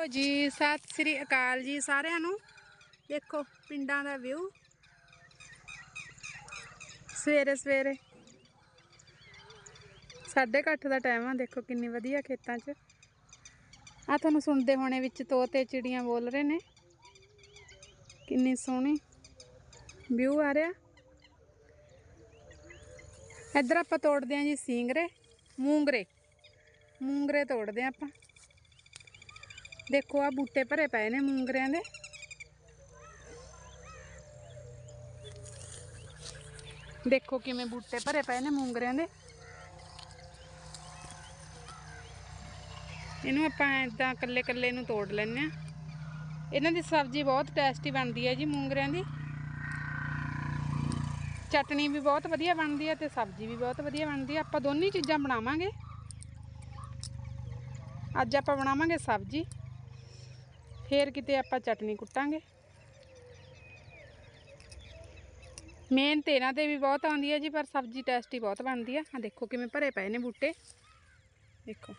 ਲਓ ਜੀ, ਸਤਿ ਸ੍ਰੀ ਅਕਾਲ ਜੀ ਸਾਰਿਆਂ ਨੂੰ। ਦੇਖੋ, ਪਿੰਡਾਂ ਦਾ ਵਿਊ। ਸਵੇਰੇ ਸਵੇਰੇ। ਸਾਢੇ ਕੁ ਅੱਠ ਦਾ ਟਾਈਮ ਆ, ਦੇਖੋ ਕਿੰਨੀ ਵਧੀਆ ਖੇਤਾਂ 'ਚ। ਆ ਤੁਹਾਨੂੰ ਸੁਣਦੇ ਹੋਣੇ ਵਿੱਚ ਤੋਤੇ ਚਿੜੀਆਂ ਬੋਲ ਰਹੇ ਨੇ। ਕਿੰਨੀ ਸੋਹਣੀ ਵਿਊ ਆ ਰਿਹਾ। ਇੱਧਰ ਆਪਾਂ ਤੋੜਦੇ ਆਂ ਜੀ ਸਿੰਗਰੇ, ਮੂੰਗਰੇ। ਮੂੰਗਰੇ ਤੋੜਦੇ ਆਂ ਆਪਾਂ। ਦੇਖੋ ਆ ਬੂਟੇ ਭਰੇ ਪਏ ਨੇ ਮੂੰਗਰਿਆਂ ਦੇ। ਦੇਖੋ ਕਿਵੇਂ ਬੂਟੇ ਭਰੇ ਪਏ ਨੇ ਮੂੰਗਰਿਆਂ ਦੇ। ਇਹਨੂੰ ਆਪਾਂ ਇਦਾਂ ਕੱਲੇ ਕੱਲੇ ਨੂੰ ਤੋੜ ਲੈਂਦੇ ਆ ਇਹਨਾਂ ਦੀ ਸਬਜ਼ੀ ਬਹੁਤ ਟੇਸਟੀ ਬਣਦੀ ਹੈ ਜੀ ਮੂੰਗਰਿਆਂ ਦੀ। ਚਟਣੀ ਵੀ ਬਹੁਤ ਵਧੀਆ ਬਣਦੀ ਹੈ ਤੇ ਸਬਜ਼ੀ ਵੀ ਬਹੁਤ ਵਧੀਆ ਬਣਦੀ ਹੈ। ਆਪਾਂ ਦੋਨੇ ਚੀਜ਼ਾਂ ਬਣਾਵਾਂਗੇ। ਅੱਜ ਆਪਾਂ ਬਣਾਵਾਂਗੇ ਸਬਜ਼ੀ। ਫੇਰ ਕਿਤੇ ਆਪਾਂ ਚਟਨੀ ਕੁੱਟਾਂਗੇ। ਮੇਨ ਤੇ ਇਹਨਾਂ ਤੇ ਵੀ ਬਹੁਤ ਆਉਂਦੀ ਹੈ ਜੀ, ਪਰ ਸਬਜ਼ੀ ਟੇਸਟੀ ਬਹੁਤ ਬਣਦੀ ਆ ਆ ਦੇਖੋ ਕਿਵੇਂ ਭਰੇ ਪਏ ਨੇ ਬੂਟੇ। ਦੇਖੋ।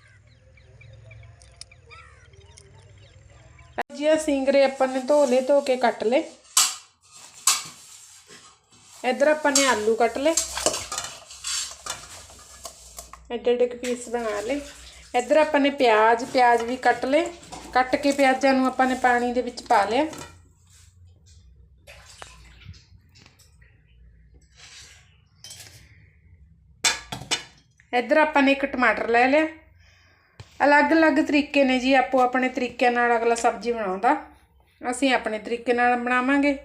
ਜੀ ਆ ਸਿੰਗਰੇ ਆਪਾਂ ਨੇ ਧੋ ਲਏ, ਧੋ ਕੇ ਕੱਟ ਲਏ। ਇੱਧਰ ਆਪਾਂ ਨੇ ਆਲੂ ਕੱਟ ਲਏ। ਐਡੇ ਐਡੇ ਪੀਸ ਬਣਾ ਲਏ। ਇੱਧਰ ਆਪਾਂ ਨੇ ਪਿਆਜ਼ ਪਿਆਜ਼ ਵੀ ਕੱਟ ਲਏ। ਕੱਟ ਕੇ ਪਿਆਜ਼ਾਂ ਨੂੰ ਆਪਾਂ ਨੇ ਪਾਣੀ ਦੇ ਵਿੱਚ ਪਾ ਲਿਆ। ਇੱਧਰ ਆਪਾਂ ਨੇ ਇੱਕ ਟਮਾਟਰ ਲੈ ਲਿਆ। ਅਲੱਗ-ਅਲੱਗ ਤਰੀਕੇ ਨੇ ਜੀ ਆਪੋ ਆਪਣੇ ਤਰੀਕਿਆਂ ਨਾਲ ਅਗਲਾ ਸਬਜ਼ੀ ਬਣਾਉਂਦਾ। ਅਸੀਂ ਆਪਣੇ ਤਰੀਕੇ ਨਾਲ ਬਣਾਵਾਂਗੇ।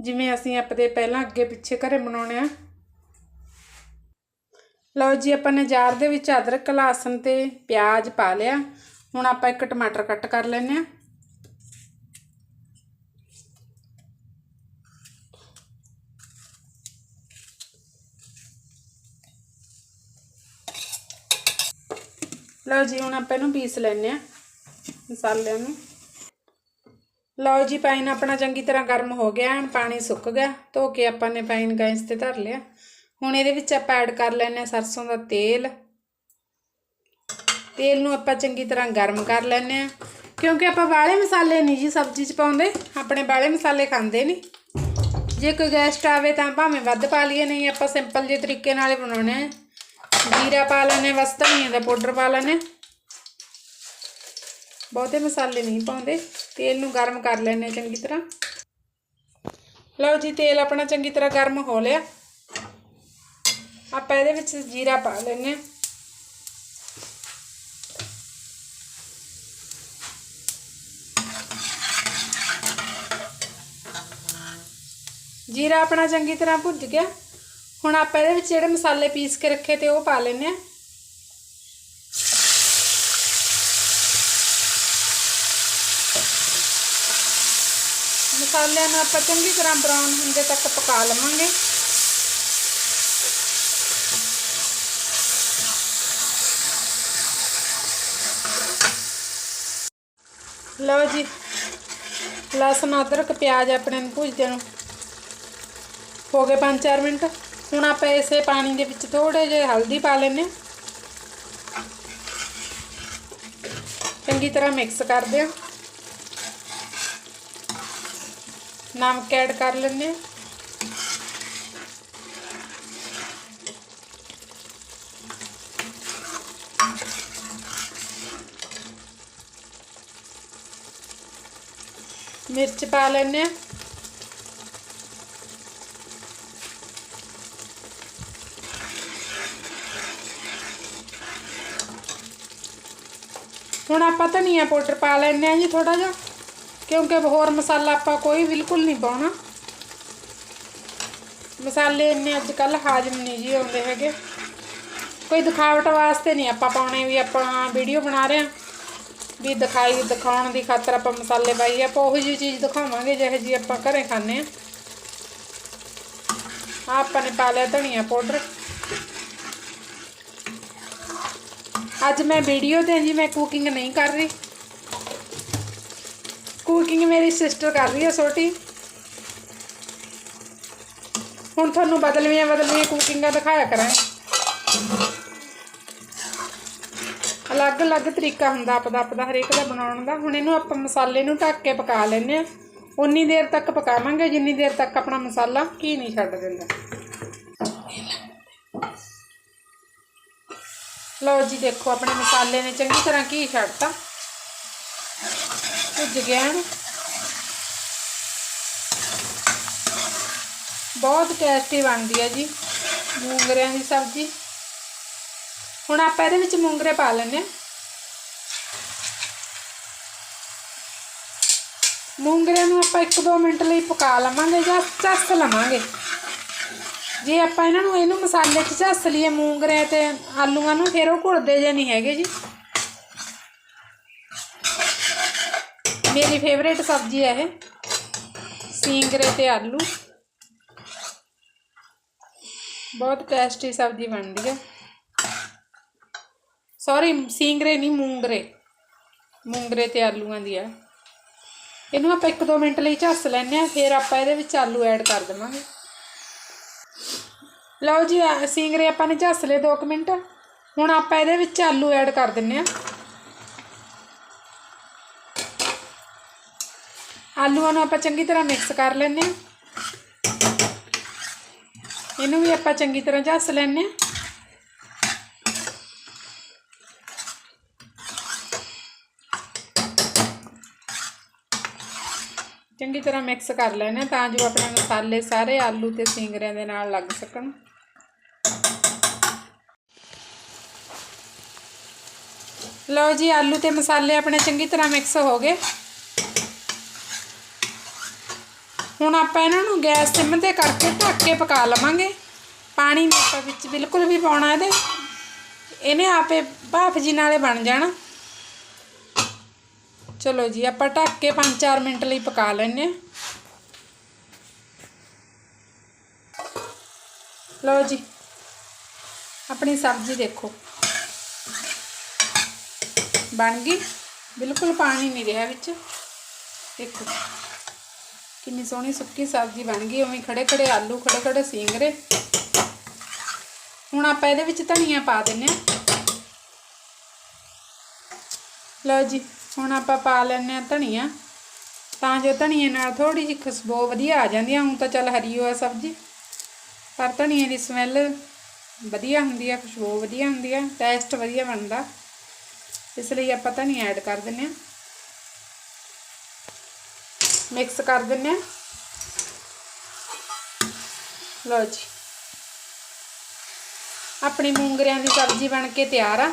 ਜਿਵੇਂ ਅਸੀਂ ਆਪਦੇ ਪਹਿਲਾਂ ਅੱਗੇ ਪਿੱਛੇ ਘਰੇ ਬਣਾਉਣੇ ਆ। ਲਓ ਜੀ, ਆਪਾਂ ਨੇ ਜਾਰ ਦੇ ਵਿੱਚ ਅਦਰਕ, ਲਸਣ ਤੇ ਪਿਆਜ਼ ਪਾ ਲਿਆ। ਹੁਣ ਆਪਾਂ ਇੱਕ ਟਮਾਟਰ ਕੱਟ ਕਰ ਲੈਨੇ ਆ ਲਓ ਜੀ, ਹੁਣ ਆਪਾਂ ਇਹਨੂੰ ਪੀਸ ਲੈਨੇ ਆ ਮਸਾਲਿਆਂ ਨੂੰ। ਲਓ ਜੀ ਪਾਈਨ ਆਪਣਾ ਚੰਗੀ ਤਰ੍ਹਾਂ ਗਰਮ ਹੋ ਗਿਆ, ਹੁਣ ਪਾਣੀ ਸੁੱਕ ਗਿਆ। ਧੋ ਕੇ ਆਪਾਂ ਨੇ ਪਾਈਨ ਗੈਸ ਤੇ ਧਰ ਲਿਆ। ਹੁਣ ਇਹਦੇ ਵਿੱਚ ਆਪਾਂ ਐਡ ਕਰ ਲੈਨੇ ਆ ਸਰਸੋਂ ਦਾ ਤੇਲ। ਤੇਲ ਨੂੰ ਆਪਾਂ ਚੰਗੀ ਤਰ੍ਹਾਂ ਗਰਮ ਕਰ ਲੈਨੇ ਆ ਕਿਉਂਕਿ ਆਪਾਂ ਵਾਲੇ ਮਸਾਲੇ ਨਹੀਂ ਜੀ ਸਬਜ਼ੀ 'ਚ ਪਾਉਂਦੇ, ਆਪਣੇ ਵਾਲੇ ਮਸਾਲੇ ਖਾਂਦੇ ਨਹੀਂ। ਜੇ ਕੋਈ ਗੈਸਟ ਆਵੇ ਤਾਂ ਭਾਵੇਂ ਵੱਧ ਪਾ ਲਈਏ, ਨਹੀਂ ਆਪਾਂ ਸਿੰਪਲ ਜਿਹੇ ਤਰੀਕੇ ਨਾਲ ਹੀ ਬਣਾਉਣੇ ਹੈ ਜੀਰਾ ਪਾ ਲੈਨੇ ਬਸ ਧਨੀਆ ਦਾ ਪਾਊਡਰ ਪਾ ਲੈਨੇ ਬਹੁਤੇ ਮਸਾਲੇ ਨਹੀਂ ਪਾਉਂਦੇ, ਤੇਲ ਨੂੰ ਗਰਮ ਕਰ ਲੈਨੇ ਚੰਗੀ ਤਰ੍ਹਾਂ। ਲਓ ਜੀ, ਤੇਲ ਆਪਣਾ ਚੰਗੀ ਤਰ੍ਹਾਂ ਗਰਮ ਹੋ ਲਿਆ। ਆਪਾਂ ਇਹਦੇ ਵਿੱਚ ਜੀਰਾ ਪਾ ਲੈਨੇ ਜੀਰਾ ਆਪਣਾ ਚੰਗੀ ਤਰ੍ਹਾਂ ਭੁੱਜ ਗਿਆ। ਹੁਣ ਆਪਾਂ ਇਹਦੇ ਵਿੱਚ ਜਿਹੜੇ ਮਸਾਲੇ ਪੀਸ ਕੇ ਰੱਖੇ ਤੇ ਉਹ ਪਾ ਲੈਨੇ ਆ ਮਸਾਲਿਆਂ ਨੂੰ ਆਪਾਂ ਚੰਗੀ ਤਰ੍ਹਾਂ ਬਰਾਊਨ ਹੁੰਦੇ ਤੱਕ ਪਕਾ ਲਵਾਂਗੇ। ਲਓ ਜੀ, ਲਸਣ, ਅਦਰਕ, ਪਿਆਜ਼ ਆਪਣੇ ਨੂੰ ਭੁੱਜਦੇ ਨੂੰ। ਹੋ ਗਏ 5-4 ਮਿੰਟ ਹੁਣ ਆਪਾਂ ਇਸੇ ਪਾਣੀ ਦੇ ਵਿੱਚ ਥੋੜੇ ਜਿਹੇ ਹਲਦੀ ਪਾ ਲੈਨੇ ਚੰਗੀ ਤਰ੍ਹਾਂ ਮਿਕਸ ਕਰਦੇ ਹਾਂ ਨਮਕ ਐਡ ਕਰ ਲੈਨੇ ਮਿਰਚ ਪਾ ਲੈਨੇ ਆ ਹੁਣ ਆਪਾਂ ਧਨੀਆ ਪਾਊਡਰ ਪਾ ਲੈਨੇ ਆ ਜੀ ਥੋੜਾ ਜਿਹਾ, ਕਿਉਂਕਿ ਹੋਰ ਮਸਾਲਾ ਆਪਾਂ ਕੋਈ ਬਿਲਕੁਲ ਨਹੀਂ ਪਾਉਣਾ। ਮਸਾਲੇ ਇੰਨੇ ਅੱਜ ਕੱਲ ਹਾਜ਼ਮ ਨਹੀਂ ਜੀ ਆਉਂਦੇ ਹੈਗੇ। ਕੋਈ ਦਿਖਾਵਟ ਵਾਸਤੇ ਨਹੀਂ ਆਪਾਂ ਪਾਉਣੇ ਵੀ ਆਪਾਂ ਵੀਡੀਓ ਬਣਾ ਰਹੇ ਆ ਵੀ ਦਿਖਾਈ, ਦਿਖਾਉਣ ਦੀ ਖਾਤਰ ਆਪਾਂ ਮਸਾਲੇ ਪਾਈਏ ਆਪਾਂ ਉਹੋ ਜਿਹੀ ਚੀਜ਼ ਦਿਖਾਵਾਂਗੇ ਜਿਹੇ ਜੀ ਆਪਾਂ ਘਰੇ ਖਾਂਦੇ ਆ ਆ ਆਪਾਂ ਨੇ ਪਾ ਲਿਆ ਧਨੀਆ ਪਾਊਡਰ। ਅੱਜ ਮੈਂ ਵੀਡੀਓ ਤੇ ਜੀ ਮੈਂ ਕੁਕਿੰਗ ਨਹੀਂ ਕਰ ਰਹੀ। ਕੁਕਿੰਗ ਮੇਰੀ ਸਿਸਟਰ ਕਰ ਰਹੀ ਹੈ ਛੋਟੀ। ਹੁਣ ਤੁਹਾਨੂੰ ਬਦਲਵੀਆਂ ਬਦਲਵੀਆਂ ਕੁਕਿੰਗਾਂ ਦਿਖਾਇਆ ਕਰਾਂ। ਅਲੱਗ-ਅਲੱਗ ਤਰੀਕਾ ਹੁੰਦਾ ਆਪਦਾ ਆਪਦਾ, ਹਰੇਕ ਦਾ ਬਣਾਉਣ ਦਾ। ਹੁਣ ਇਹਨੂੰ ਆਪਾਂ ਮਸਾਲੇ ਨੂੰ ਢੱਕ ਕੇ ਪਕਾ ਲੈਂਦੇ ਆ ਉਨੀ ਦੇਰ ਤੱਕ ਪਕਾਵਾਂਗੇ, ਜਿੰਨੀ ਦੇਰ ਤੱਕ ਆਪਣਾ ਮਸਾਲਾ ਕੀ ਨਹੀਂ ਛੱਡ ਦਿੰਦਾ। ਲਓ ਜੀ ਦੇਖੋ ਆਪਣੇ ਮਸਾਲੇ ਨੇ ਚੰਗੀ ਤਰ੍ਹਾਂ ਘੀ ਛੱਡਤਾ। ਭੁੱਜ ਗਿਆ ਹੁਣ ਬਹੁਤ ਟੇਸਟੀ ਬਣਦੀ ਹੈ ਜੀ ਮੂੰਗਰਿਆਂ ਦੀ ਸਬਜ਼ੀ। ਹੁਣ ਆਪਾਂ ਇਹਦੇ ਵਿੱਚ ਮੂੰਗਰੇ ਪਾ ਲੈਂਦੇ ਹਾਂ। ਮੂੰਗਰਿਆਂ ਨੂੰ ਆਪਾਂ 1-2 ਮਿੰਟ ਲਈ ਪਕਾ ਲਵਾਂਗੇ ਜਾਂ ਝੱਸ ਲਵਾਂਗੇ। ਜੇ ਆਪਾਂ ਇਹਨਾਂ ਨੂੰ ਇਹਨੂੰ ਮਸਾਲੇ 'ਚ ਝੱਸ ਲਈਏ ਮੂੰਗਰੇ ਤੇ ਆਲੂਆਂ ਨੂੰ, ਫਿਰ ਉਹ ਘੁਲਦੇ ਜੇ ਨਹੀਂ ਹੈਗੇ ਜੀ। ਮੇਰੀ ਫੇਵਰੇਟ ਸਬਜ਼ੀ ਹੈ ਇਹ। ਸਿੰਗਰੇ ਤੇ ਆਲੂ। ਬਹੁਤ ਟੇਸਟੀ ਸਬਜ਼ੀ ਬਣਦੀ ਹੈ। ਸੌਰੀ ਸਿੰਗਰੇ ਨਹੀਂ ਮੂੰਗਰੇ ਮੂੰਗਰੇ ਤੇ ਆਲੂਆਂ ਦੀ ਆ ਇਹਨੂੰ ਆਪਾਂ 1-2 ਮਿੰਟ ਲਈ ਝੱਸ ਲੈਂਦੇ ਆ ਫਿਰ ਆਪਾਂ ਇਹਦੇ ਵਿੱਚ ਆਲੂ ਐਡ ਕਰ ਦੇਵਾਂਗੇ। ਲਓ ਜੀ ਸਿੰਗਰੇ ਆਪਾਂ ਨੇ ਝੱਸ ਲਏ 2 ਮਿੰਟ। ਹੁਣ ਆਪਾਂ ਇਹਦੇ ਵਿੱਚ ਆਲੂ ਐਡ ਕਰ ਦਿੰਨੇ ਆ। ਆਲੂਆਂ ਨੂੰ ਆਪਾਂ ਚੰਗੀ ਤਰ੍ਹਾਂ ਮਿਕਸ ਕਰ ਲੈਂਦੇ ਆ। ਇਹਨੂੰ ਵੀ ਆਪਾਂ ਚੰਗੀ ਤਰ੍ਹਾਂ ਝੱਸ ਲੈਂਦੇ ਆ। ਚੰਗੀ ਤਰ੍ਹਾਂ ਮਿਕਸ ਕਰ ਲੈਣੇ ਤਾਂ ਜੋ ਆਪਣੇ ਮਸਾਲੇ ਸਾਰੇ ਆਲੂ ਤੇ ਸਿੰਗਰਿਆਂ ਦੇ ਨਾਲ ਲੱਗ ਸਕਣ। ਲਓ ਜੀ, ਆਲੂ ਤੇ ਮਸਾਲੇ ਆਪਣੇ ਚੰਗੀ ਤਰ੍ਹਾਂ ਮਿਕਸ ਹੋ ਗਏ। ਹੁਣ ਆਪਾਂ ਇਹਨਾਂ ਨੂੰ ਗੈਸ ਸਿਮ ਤੇ ਕਰਕੇ ਢੱਕ ਕੇ ਪਕਾ ਲਵਾਂਗੇ। ਪਾਣੀ ਨਹੀਂ ਆਪਾਂ ਵਿੱਚ ਬਿਲਕੁਲ ਵੀ ਪਾਉਣਾ ਇਹਦੇ। ਇਹਨੇ ਆਪੇ ਭਾਫ ਜੀ ਨਾਲੇ ਬਣ ਜਾਣਾ। ਚਲੋ ਜੀ, ਆਪਾਂ ਢੱਕ ਕੇ 5-4 ਮਿੰਟ ਲਈ ਪਕਾ ਲੈਣੇ ਆ ਲਓ ਜੀ, ਆਪਣੀ ਸਬਜ਼ੀ ਦੇਖੋ। ਬਣ ਗਈ, ਬਿਲਕੁਲ ਪਾਣੀ ਨਹੀਂ ਰਿਹਾ ਵਿੱਚ। ਦੇਖੋ, ਕਿੰਨੀ ਸੋਹਣੀ ਸੁੱਕੀ ਸਬਜ਼ੀ ਬਣ ਗਈ, ਉਵੇਂ ਖੜੇ ਖੜੇ ਆਲੂ, ਖੜੇ ਖੜੇ ਸਿੰਗਰੇ। ਹੁਣ ਆਪਾਂ ਇਹਦੇ ਵਿੱਚ ਧਨੀਆ ਪਾ ਦਿੰਨੇ ਆ ਲਓ ਜੀ ਹੁਣ ਆਪਾਂ ਪਾ ਲੈਂਦੇ ਆ ਧਨੀਆ। ਤਾਂ ਜੋ ਧਨੀਏ ਨਾਲ ਥੋੜੀ ਜਿਹੀ ਖੁਸ਼ਬੂ ਵਧੀਆ ਆ ਜਾਂਦੀ ਆ। ਹੁਣ ਤਾਂ ਚੱਲ ਹਰੀ ਹੋਆ ਸਬਜ਼ੀ। ਪਰ ਧਨੀਏ ਦੀ ਸਮੈਲ ਵਧੀਆ ਹੁੰਦੀ ਆ, ਖੁਸ਼ਬੂ ਵਧੀਆ ਹੁੰਦੀ ਆ ਟੇਸਟ ਵਧੀਆ ਬਣਦਾ। ਇਸ ਲਈ ਆਪਾਂ ਧਨੀਆ ਐਡ ਕਰ ਦਿੰਨੇ ਆ ਮਿਕਸ ਕਰ ਦਿੰਨੇ ਆ ਲਓ ਜੀ। ਆਪਣੀ ਮੂੰਗਰਿਆਂ ਦੀ ਸਬਜ਼ੀ ਬਣ ਕੇ ਤਿਆਰ ਆ।